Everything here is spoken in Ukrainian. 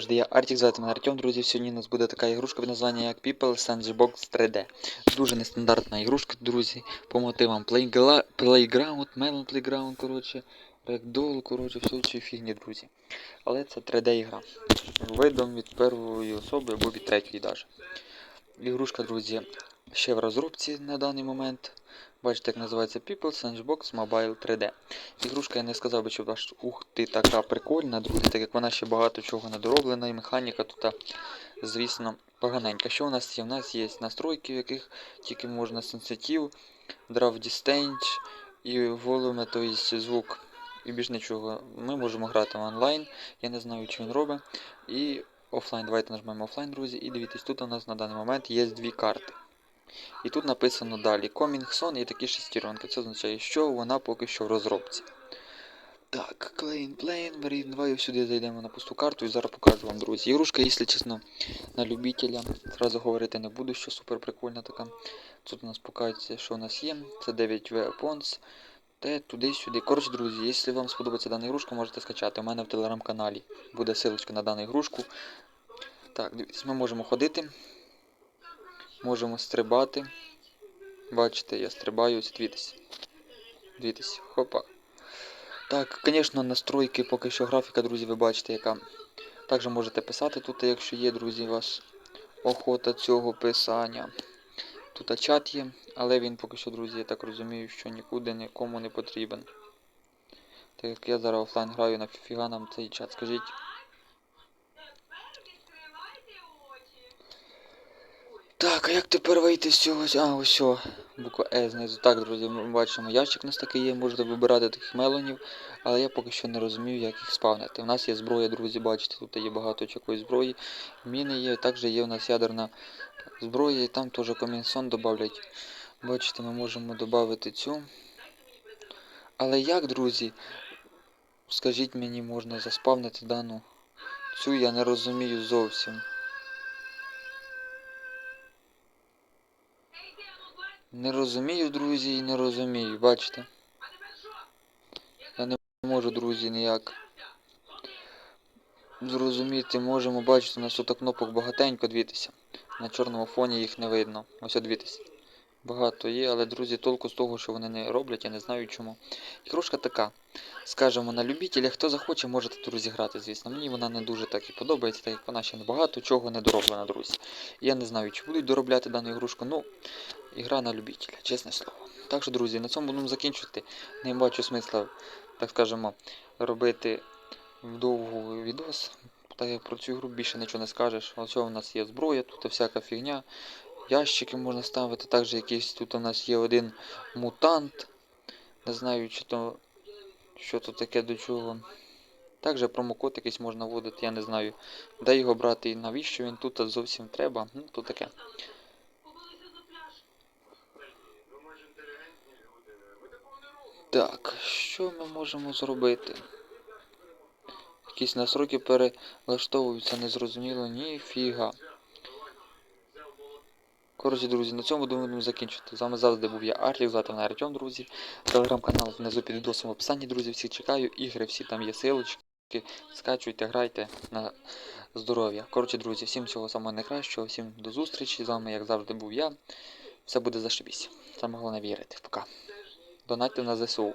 Завжди я Артік, звати мене Артем, друзі. Сьогодні у нас буде така ігрушка під названням як People Sandbox 3D. Дуже нестандартна ігрушка, друзі, по мотивам Playground, Melon Playground, коротше, Ragdoll, коротше, все ці фігні, друзі. Але це 3D ігра. Видом від першої особи або від третьої даже. Ігрушка, друзі, ще в розробці на даний момент. Бачите, як називається People Sandbox Mobile 3D. Ігрушка я не сказав би, що ваш ух ти така прикольна, друзі, так як вона ще багато чого не дороблена, і механіка тут, звісно, поганенька. Що у нас є? У нас є настройки, в яких тільки можна сенситив, Draft Distance і volume, тобто звук. І більш нічого. Ми можемо грати онлайн, я не знаю, чи він робить. І офлайн. Давайте нажмемо офлайн, друзі. І дивіться, тут у нас на даний момент є дві карти. І тут написано далі Coming Soon і такі шестеренки. Це означає, що вона поки що в розробці. Так, Клейн Плейн, Марін, давай сюди зайдемо на пусту карту і зараз покажу вам, друзі. Ігрушка, якщо чесно, на любителя. Зразу говорити не буду, що супер прикольна така. Тут у нас показується, що у нас є. Це 9 Weapons. Те туди-сюди. Коротше, друзі, якщо вам сподобається дана ігрушка, можете скачати. У мене в телеграм-каналі буде ссылочка на дану ігрушку. Так, дивіться, ми можемо ходити. Можемо стрибати. Бачите, я стрибаю, ось дивіться. Дивіться, хопа. Так, звісно, настройки, поки що графіка, друзі, ви бачите, яка. Також можете писати тут, якщо є, друзі, у вас охота цього писання. Тут чат є, але він поки що, друзі, я так розумію, що нікуди нікому не потрібен. Так як я зараз офлайн граю, нафіга нам цей чат, скажіть. Так, а як тепер вийти з цього? А, ось буква Е знизу. Так, друзі, ми бачимо, ящик у нас такий є, можете вибирати таких мелонів, але я поки що не розумію, як їх спавнити. У нас є зброя, друзі, бачите, тут є багато чакої зброї. Міни є, також є у нас ядерна зброя, і там теж комінсон додавлять. Бачите, ми можемо додати цю. Але як, друзі, скажіть мені, можна заспавнити дану цю, я не розумію зовсім. Не розумію, друзі, і не розумію, бачите? Я не можу, друзі, ніяк зрозуміти. Можемо бачити, у нас тут кнопок багатенько, дивіться. На чорному фоні їх не видно. Ось дивіться. Багато є, але, друзі, толку з того, що вони не роблять, я не знаю чому. Ігрушка така. Скажемо, на любителя, хто захоче, можете тут розіграти, звісно. Мені вона не дуже так і подобається, так як вона ще не багато чого не дороблена, друзі. Я не знаю, чи будуть доробляти дану ігрушку, ну, ігра на любителя, чесне слово. Так що, друзі, на цьому будемо закінчувати. Не бачу смисла, так скажемо, робити довгу відос. Так як про цю гру більше нічого не скажеш. Ось у нас є зброя, тут всяка фігня. Ящики можна ставити. Також якийсь тут у нас є один мутант. Не знаю, чи то що тут таке до чого. Також промокод якийсь можна вводити, я не знаю, де його брати і навіщо він тут зовсім треба. Ну, то таке. Так, що ми можемо зробити? Якісь насроки перелаштовуються, незрозуміло, ніфіга. Коротше, друзі, на цьому будемо закінчити. З вами завжди був я Арлік, звати мене Артем, друзі. Телеграм-канал внизу під відосом в описанні, друзі, всіх чекаю. Ігри, всі там є силочки. Скачуйте, грайте на здоров'я. Коротше, друзі, всім всього самого найкращого, всім до зустрічі. З вами, як завжди, був я. Все буде зашибісь. Саме головне вірити. Пока. Донатьте на ЗСУ.